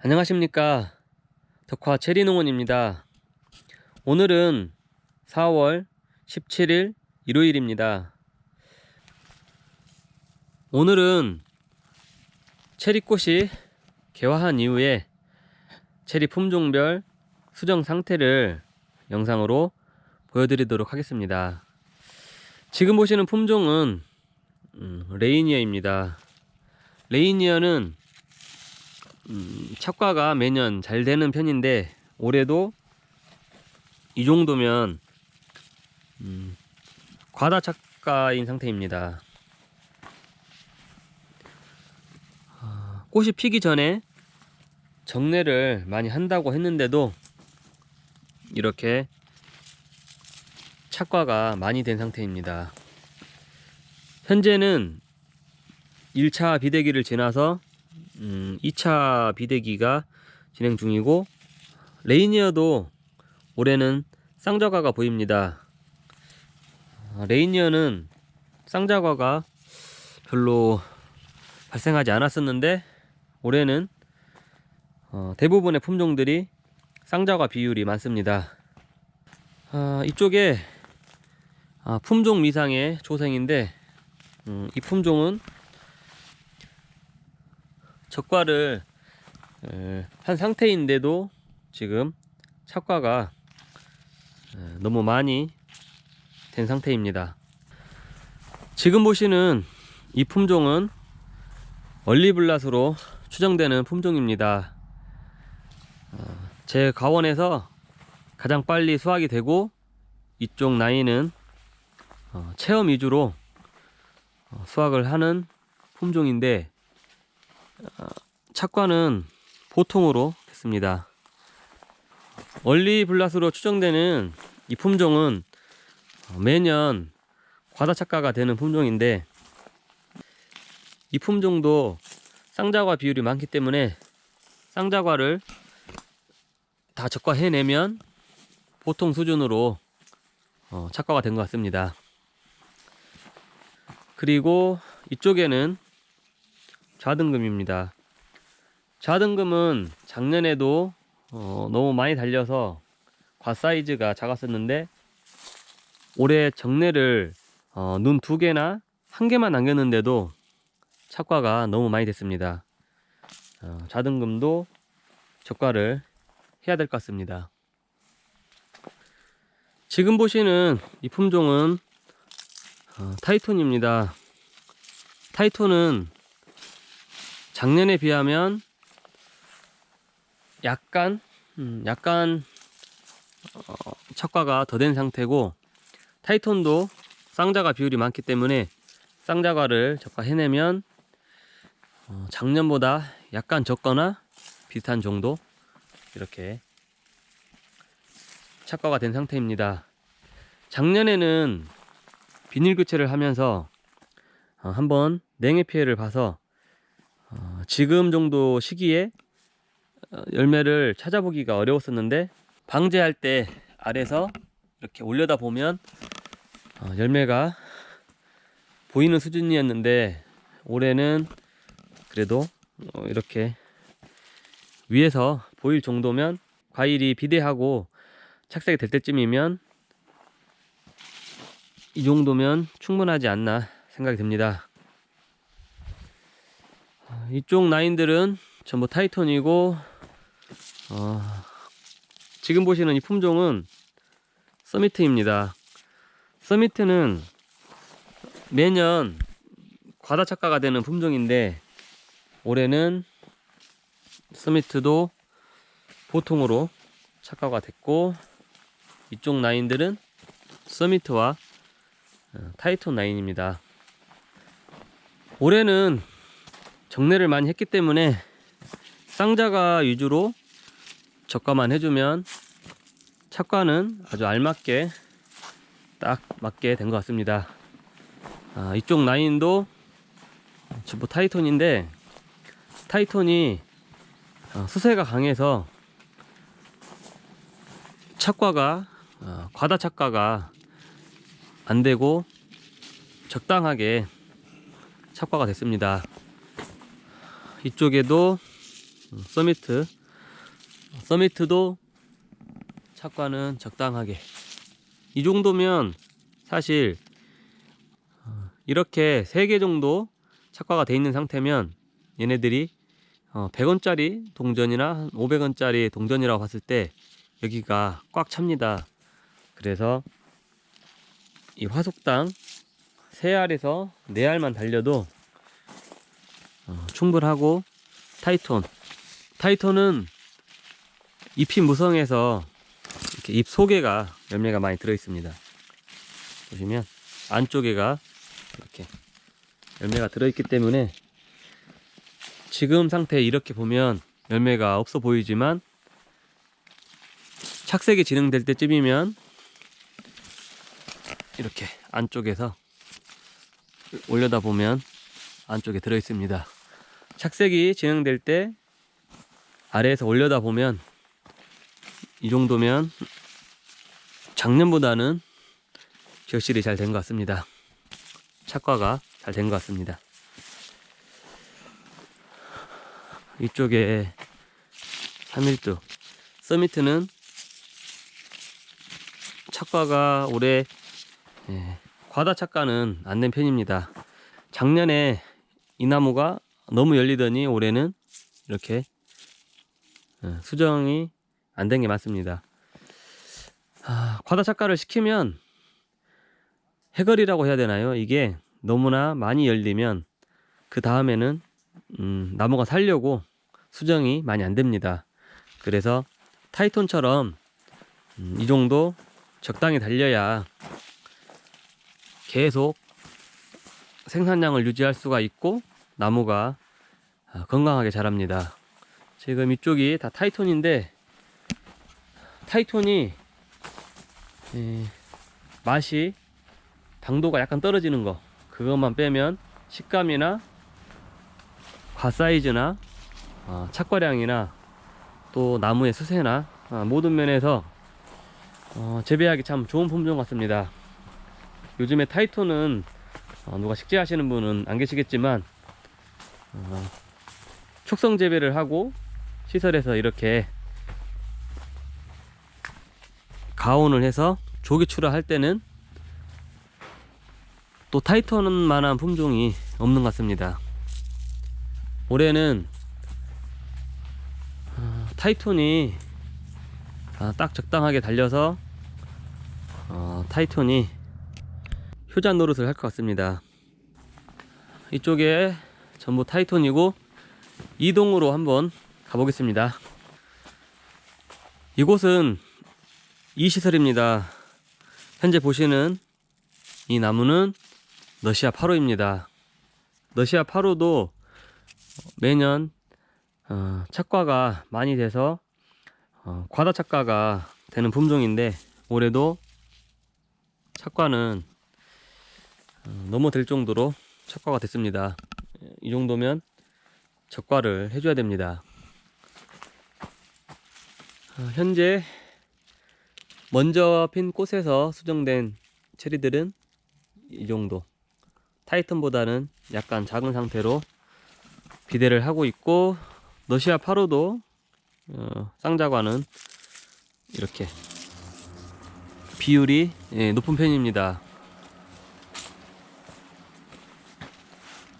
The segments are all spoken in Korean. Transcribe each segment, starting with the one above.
안녕하십니까. 덕화 체리농원입니다. 오늘은 4월 17일 일요일입니다. 오늘은 체리꽃이 개화한 이후에 체리 품종별 수정 상태를 영상으로 보여드리도록 하겠습니다. 지금 보시는 품종은 음, 레이니어입니다. 레이니어는 음, 착과가 매년 잘 되는 편인데 올해도 이 정도면 음, 과다 착과인 상태입니다. 아, 꽃이 피기 전에 정례를 많이 한다고 했는데도 이렇게 착과가 많이 된 상태입니다. 현재는 1차 비대기를 지나서 음, 2차 비대기가 진행 중이고 레이니어도 올해는 쌍자과가 보입니다. 아, 레이니어는 쌍자과가 별로 발생하지 않았었는데 올해는 어, 대부분의 품종들이 쌍자과 비율이 많습니다. 아, 이쪽에 아, 품종 미상의 조생인데 음, 이 품종은 적과를 에, 한 상태인데도 지금 착과가 에, 너무 많이 된 상태입니다. 지금 보시는 이 품종은 얼리블랏으로 추정되는 품종입니다. 어, 제 가원에서 가장 빨리 수확이 되고 이쪽 나이는 어, 체험 위주로 어, 수확을 하는 품종인데 착과는 보통으로 됐습니다. 원리 블라스로 추정되는 이 품종은 매년 과다 착과가 되는 품종인데 이 품종도 쌍자과 비율이 많기 때문에 쌍자과를 다 적과해내면 보통 수준으로 어, 착과가 된 것 같습니다. 그리고 이쪽에는 좌등금입니다. 좌등금은 작년에도 어, 너무 많이 달려서 과 사이즈가 작았었는데 올해 정례를 어, 눈 두 개나 한 개만 남겼는데도 착과가 너무 많이 됐습니다. 어, 좌등금도 적과를 해야 될 것 같습니다. 지금 보시는 이 품종은 어, 타이톤입니다. 타이톤은 작년에 비하면 약간 음, 약간 어, 착과가 더 된 상태고 타이톤도 쌍자가 비율이 많기 때문에 쌍자과를 적과해내면 어, 작년보다 약간 적거나 비슷한 정도 이렇게 착과가 된 상태입니다. 작년에는 비닐 교체를 하면서 어, 한번 냉해 피해를 봐서 어, 지금 정도 시기에 어, 열매를 찾아보기가 어려웠었는데 방제할 때 아래서 이렇게 올려다 보면 어, 열매가 보이는 수준이었는데 올해는 그래도 어, 이렇게 위에서 보일 정도면 과일이 비대하고 착색이 될 때쯤이면 이 정도면 충분하지 않나 생각이 듭니다. 이쪽 라인들은 전부 타이톤이고 어, 지금 보시는 이 품종은 서미트입니다. 서미트는 매년 과다 착과가 되는 품종인데 올해는 서미트도 보통으로 착과가 됐고 이쪽 라인들은 서미트와 어, 타이톤 라인입니다. 올해는 정례를 많이 했기 때문에 쌍자가 위주로 적과만 해주면 착과는 아주 알맞게 딱 맞게 된 것 같습니다. 아, 이쪽 라인도 전부 타이톤인데 타이톤이 어, 수세가 강해서 착과가 어, 과다 착과가 안 되고 적당하게 착과가 됐습니다. 이쪽에도 음, 서미트 서미트도 착과는 적당하게 이 정도면 사실 어, 이렇게 3개 정도 착과가 돼 있는 상태면 얘네들이 어, 100원짜리 동전이나 500원짜리 동전이라고 봤을 때 여기가 꽉 찹니다. 그래서 이 화속당 3알에서 4알만 달려도 어, 충분하고 타이톤 타이톤은 잎이 무성해서 이렇게 잎 속에가 열매가 많이 들어 있습니다. 보시면 안쪽에가 이렇게 열매가 들어 있기 때문에 지금 상태 이렇게 보면 열매가 없어 보이지만 착색이 진행될 때쯤이면 이렇게 안쪽에서 올려다 보면 안쪽에 들어 있습니다. 착색이 진행될 때 아래에서 올려다 보면 이 정도면 작년보다는 격실이 잘 된 것 같습니다. 착과가 잘 된 것 같습니다. 이쪽에 3일두 서미트는 착과가 올해 예, 과다 착과는 안 된 편입니다. 작년에 이 나무가 너무 열리더니 올해는 이렇게 어, 수정이 안 된 게 맞습니다. 아, 과다 착과를 시키면 해걸이라고 해야 되나요? 이게 너무나 많이 열리면 그 다음에는 음, 나무가 살려고 수정이 많이 안 됩니다. 그래서 타이톤처럼 음, 이 정도 적당히 달려야 계속 생산량을 유지할 수가 있고 나무가 아, 건강하게 자랍니다. 지금 이쪽이 다 타이톤인데 타이톤이 예, 맛이 당도가 약간 떨어지는 거 그것만 빼면 식감이나 과 사이즈나 어, 착과량이나 또 나무의 수세나 어, 모든 면에서 어, 재배하기 참 좋은 품종 같습니다. 요즘에 타이톤은 어, 누가 식재하시는 분은 안 계시겠지만 어, 촉성 재배를 하고 시설에서 이렇게 가온을 해서 조기 출하할 때는 또 타이톤만한 품종이 없는 것 같습니다. 올해는 어, 타이톤이 아, 딱 적당하게 달려서 어, 타이톤이 효자 노릇을 할 것 같습니다. 이쪽에 전부 타이톤이고 이동으로 한번 가보겠습니다. 이곳은 이 시설입니다. 현재 보시는 이 나무는 러시아 8호입니다. 러시아 8호도 매년 어, 착과가 많이 돼서 어, 과다 착과가 되는 품종인데 올해도 착과는 어, 너무 될 정도로 착과가 됐습니다. 이 정도면 적과를 해줘야 됩니다. 어, 현재 먼저 핀 꽃에서 수정된 체리들은 이 정도 타이튼보다는 약간 작은 상태로 비대를 하고 있고 러시아 8호도 어, 쌍자과는 이렇게 비율이 예, 높은 편입니다.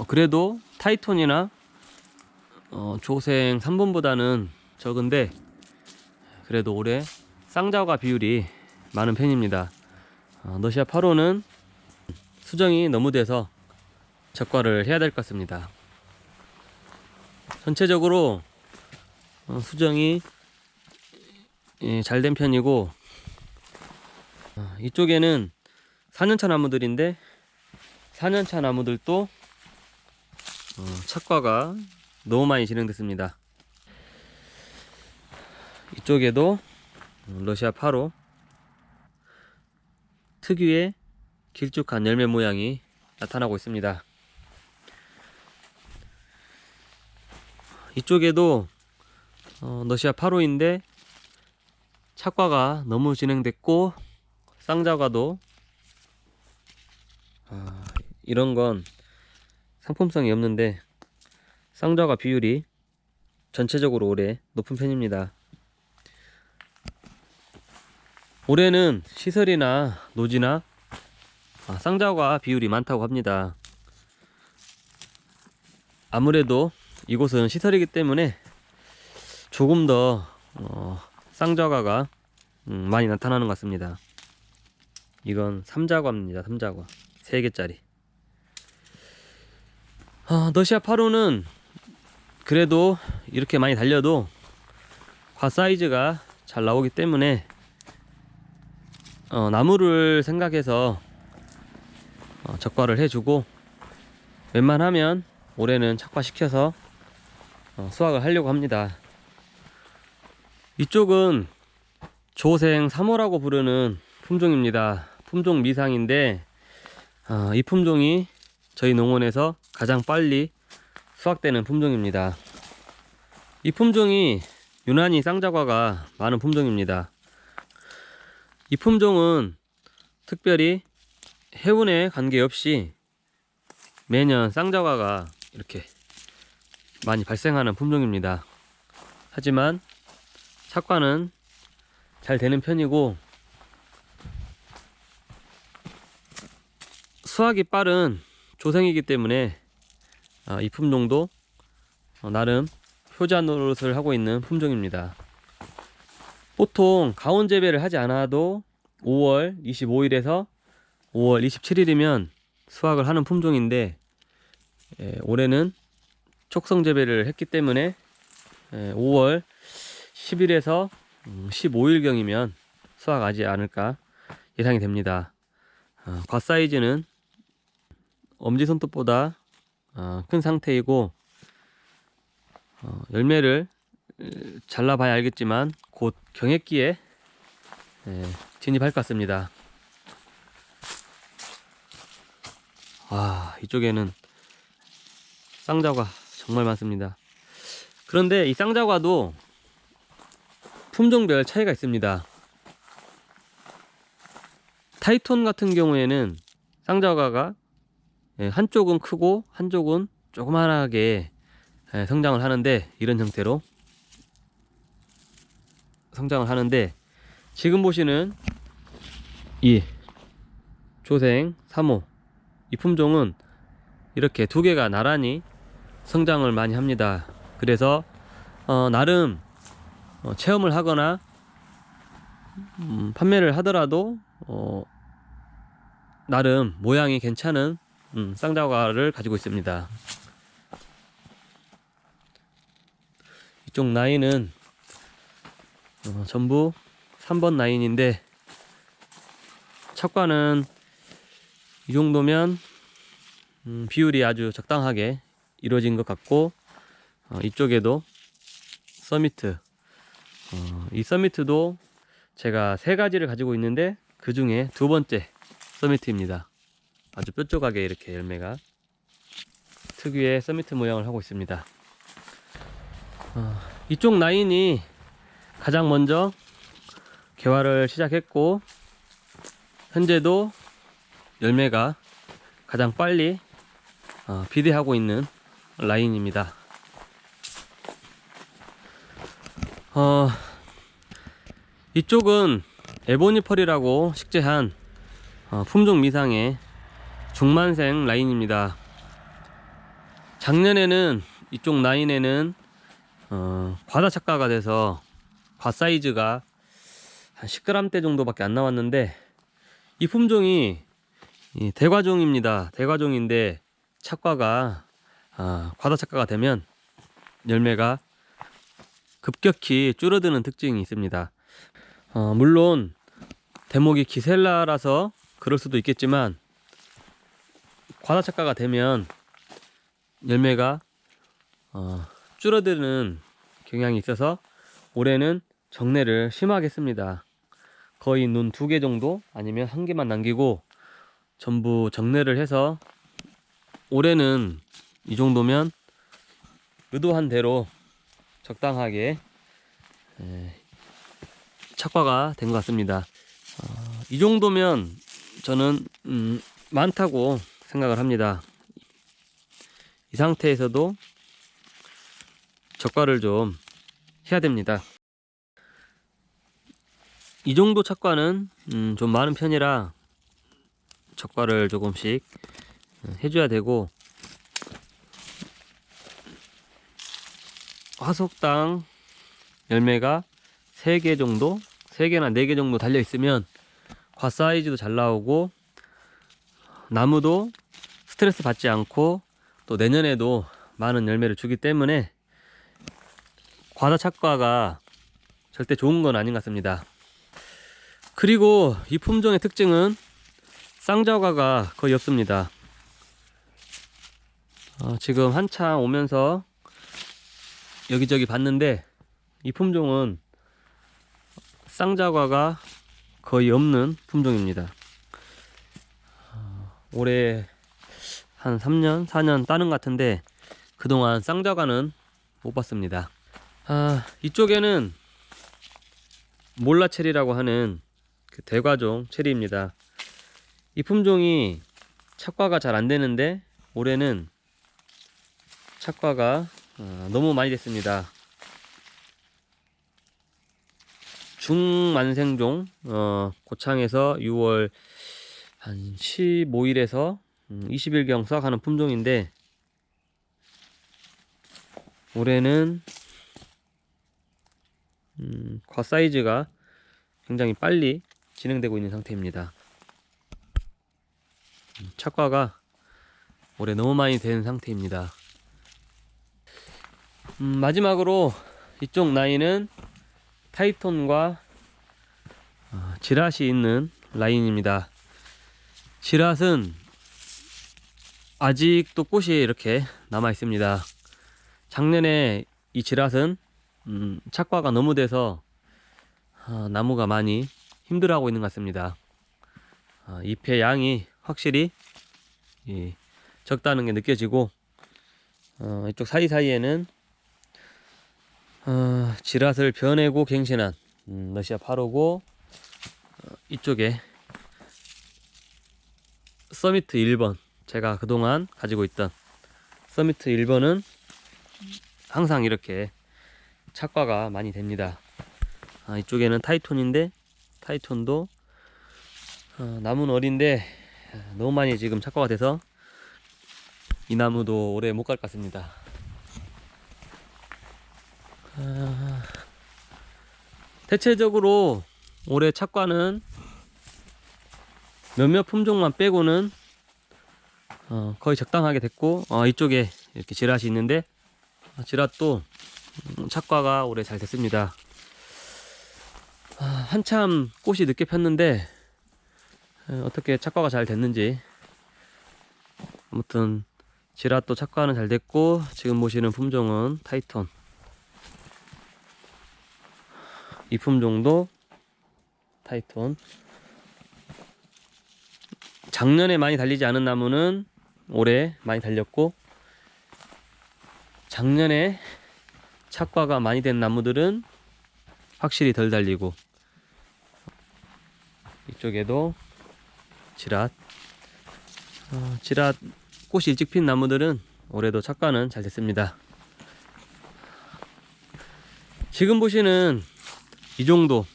어, 그래도 타이톤이나 어, 조생 3번보다는 적은데 그래도 올해 쌍자과 비율이 많은 편입니다. 어, 러시아 8호는 수정이 너무 돼서 적과를 해야 될 것 같습니다. 전체적으로 어, 수정이 예, 잘된 편이고 어, 이쪽에는 4년차 나무들인데 4년차 나무들도 어, 착과가 너무 많이 진행됐습니다. 이쪽에도 러시아 8호 특유의 길쭉한 열매 모양이 나타나고 있습니다. 이쪽에도 어, 러시아 8호인데 착과가 너무 진행됐고 쌍자과도 아, 이런 건 상품성이 없는데 쌍자과 비율이 전체적으로 올해 높은 편입니다. 올해는 시설이나 노지나 아, 쌍자과 비율이 많다고 합니다. 아무래도 이곳은 시설이기 때문에 조금 더 어, 쌍자과가 음, 많이 나타나는 것 같습니다. 이건 삼자과입니다. 삼자과 3개짜리. 아, 너시아 8호는 그래도 이렇게 많이 달려도 과 사이즈가 잘 나오기 때문에 어, 나무를 생각해서 어, 적과를 해주고 웬만하면 올해는 착과시켜서 어, 수확을 하려고 합니다. 이쪽은 조생 3호라고 부르는 품종입니다. 품종 미상인데 아, 이 품종이 저희 농원에서 가장 빨리 수확되는 품종입니다. 이 품종이 유난히 쌍자과가 많은 품종입니다. 이 품종은 특별히 해운에 관계없이 매년 쌍자과가 이렇게 많이 발생하는 품종입니다. 하지만 착과는 잘 되는 편이고 수확이 빠른 조생이기 때문에 아, 이 품종도 어, 나름 효자 노릇을 하고 있는 품종입니다. 보통 가온 재배를 하지 않아도 5월 25일에서 5월 27일이면 수확을 하는 품종인데 예, 올해는 촉성 재배를 했기 때문에 예, 5월 10일에서 15일경이면 수확하지 않을까 예상이 됩니다. 어, 과 사이즈는 엄지손톱보다 어, 큰 상태이고 어, 열매를 으, 잘라봐야 알겠지만 곧 경액기에 예, 진입할 것 같습니다. 와 이쪽에는 쌍자과 정말 많습니다. 그런데 이 쌍자과도 품종별 차이가 있습니다. 타이톤 같은 경우에는 쌍자과가 예, 한쪽은 크고 한쪽은 조그만하게 예, 성장을 하는데 이런 형태로 성장을 하는데 지금 보시는 이 조생 3호 이 품종은 이렇게 두 개가 나란히 성장을 많이 합니다. 그래서 어, 나름 어, 체험을 하거나 음, 판매를 하더라도 어, 나름 모양이 괜찮은 음, 쌍자과를 가지고 있습니다. 이쪽 라인은 어, 전부 3번 라인인데 첫과는 이 정도면 음, 비율이 아주 적당하게 이루어진 것 같고 어, 이쪽에도 서미트 어, 이 서미트도 제가 세 가지를 가지고 있는데 그 중에 두 번째 서미트입니다. 아주 뾰족하게 이렇게 열매가 특유의 서미트 모양을 하고 있습니다. 어, 이쪽 라인이 가장 먼저 개화를 시작했고 현재도 열매가 가장 빨리 어, 비대하고 있는 라인입니다. 어, 이쪽은 에보니펄이라고 식재한 어, 품종 미상의 중만생 라인입니다. 작년에는 이쪽 라인에는 어, 과다 착과가 돼서 과 사이즈가 한 10g대 정도밖에 안 나왔는데 이 품종이 이 대과종입니다. 대과종인데 착과가 아, 과다 착과가 되면 열매가 급격히 줄어드는 특징이 있습니다. 어, 물론 대목이 기셀라라서 그럴 수도 있겠지만 과다 착과가 되면 열매가 어, 줄어드는 경향이 있어서 올해는 정내를 심하게 씁니다. 거의 눈두개 정도 아니면 한 개만 남기고 전부 정내를 해서 올해는 이 정도면 의도한 대로 적당하게 에, 착과가 된 것 같습니다. 어, 이 정도면 저는 음, 많다고 생각을 합니다. 이 상태에서도 적과를 좀 해야 됩니다. 이 정도 착과는 음, 좀 많은 편이라 적과를 조금씩 어, 해줘야 되고 화석당 열매가 3개 정도 3개나 4개 정도 달려 있으면 과 사이즈도 잘 나오고 나무도 스트레스 받지 않고 또 내년에도 많은 열매를 주기 때문에 과다 착과가 절대 좋은 건 아닌 것 같습니다. 그리고 이 품종의 특징은 쌍자과가 거의 없습니다. 어, 지금 한참 오면서 여기저기 봤는데 이 품종은 쌍자과가 거의 없는 품종입니다. 어, 올해 한 3년, 4년 따는 것 같은데 그동안 쌍자과는 못 봤습니다. 아, 이쪽에는 몰라 체리라고 하는 그 대과종 체리입니다. 이 품종이 착과가 잘 안 되는데 올해는 착과가 어, 너무 많이 됐습니다. 중만생종 어, 고창에서 6월 한 15일에서 20일경 수확하는 품종인데 올해는 음, 과 사이즈가 굉장히 빨리 진행되고 있는 상태입니다. 음, 착과가 올해 너무 많이 된 상태입니다. 음, 마지막으로 이쪽 라인은 타이톤과 어, 지랏이 있는 라인입니다. 지랏은 아직도 꽃이 이렇게 남아 있습니다. 작년에 이 지랏은 음, 착과가 너무 돼서 아, 나무가 많이 힘들어하고 있는 것 같습니다. 아, 잎의 양이 확실히 예, 적다는 게 느껴지고 어, 이쪽 사이사이에는 어, 지랏을 변해고 갱신한 음, 러시아 8호고 어, 이쪽에 서미트 1번 제가 그동안 가지고 있던 서미트 1번은 항상 이렇게 착과가 많이 됩니다. 아, 이쪽에는 타이톤인데 타이톤도 어, 나무는 어린데 아, 너무 많이 지금 착과가 돼서 이 나무도 오래 못 갈 것 같습니다. 아, 대체적으로 올해 착과는 몇몇 품종만 빼고는 어, 거의 적당하게 됐고 어, 이쪽에 이렇게 지랏이 있는데 아, 지랏도 음, 착과가 올해 잘 됐습니다. 아, 한참 꽃이 늦게 폈는데 에, 어떻게 착과가 잘 됐는지. 아무튼 지랏도 착과는 잘 됐고 지금 보시는 품종은 타이톤. 이 품종도 타이톤. 작년에 많이 달리지 않은 나무는 올해 많이 달렸고 작년에 착과가 많이 된 나무들은 확실히 덜 달리고 이쪽에도 지랏 어, 지랏 꽃이 일찍 핀 나무들은 올해도 착과는 잘 됐습니다. 지금 보시는 이 정도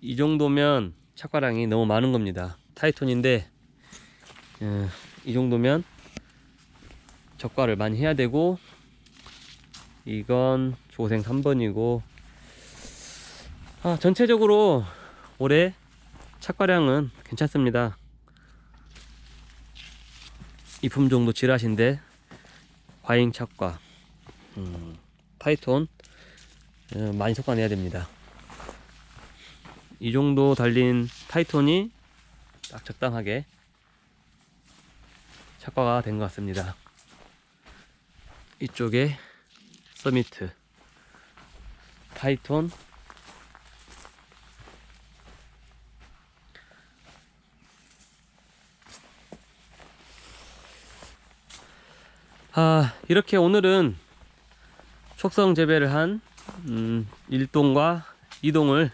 이 정도면 착과량이 너무 많은 겁니다. 타이톤인데 예, 이 정도면 적과를 많이 해야 되고 이건 조생 3번이고 아, 전체적으로 올해 착과량은 괜찮습니다. 이 품종도 지라신데 과잉 착과 음, 타이톤 어, 많이 섞어내야 됩니다. 이 정도 달린 타이톤이 딱 적당하게 착과가 된 것 같습니다. 이쪽에 서미트 타이톤 아 이렇게 오늘은 촉성 재배를 한 음, 1동과 2동을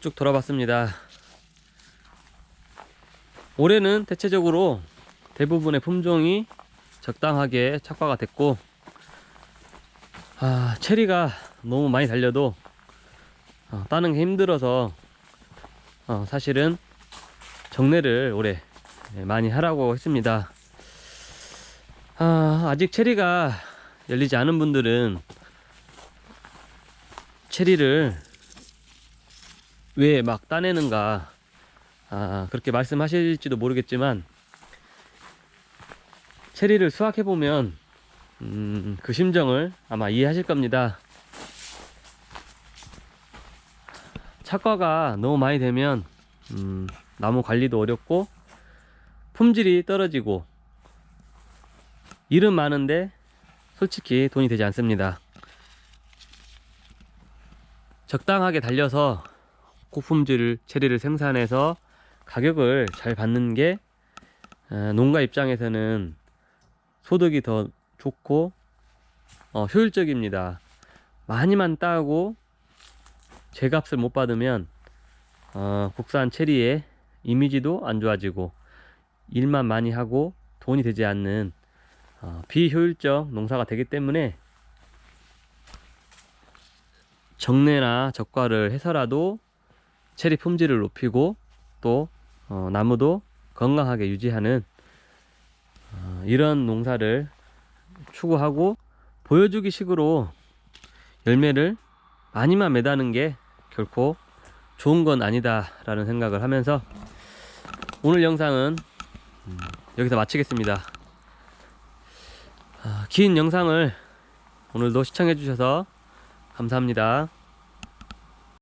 쭉 돌아봤습니다. 올해는 대체적으로 대부분의 품종이 적당하게 착과가 됐고 아, 체리가 너무 많이 달려도 어, 따는 게 힘들어서 어, 사실은 정례를 올해 예, 많이 하라고 했습니다. 아, 아직 체리가 열리지 않은 분들은 체리를 왜 막 따내는가 아, 그렇게 말씀하실지도 모르겠지만 체리를 수확해 보면 음, 그 심정을 아마 이해하실 겁니다. 착과가 너무 많이 되면 음, 나무 관리도 어렵고 품질이 떨어지고 일은 많은데 솔직히 돈이 되지 않습니다. 적당하게 달려서 고품질 체리를 생산해서 가격을 잘 받는 게 어, 농가 입장에서는 소득이 더 좋고 어, 효율적입니다. 많이만 따고 제값을 못 받으면 어, 국산 체리의 이미지도 안 좋아지고 일만 많이 하고 돈이 되지 않는 어, 비효율적 농사가 되기 때문에 정례나 적과를 해서라도 체리 품질을 높이고 또 어, 나무도 건강하게 유지하는 어, 이런 농사를 추구하고 보여주기 식으로 열매를 많이만 매다는 게 결코 좋은 건 아니다라는 생각을 하면서 오늘 영상은 음, 여기서 마치겠습니다. 아, 긴 영상을 오늘도 시청해 주셔서 감사합니다.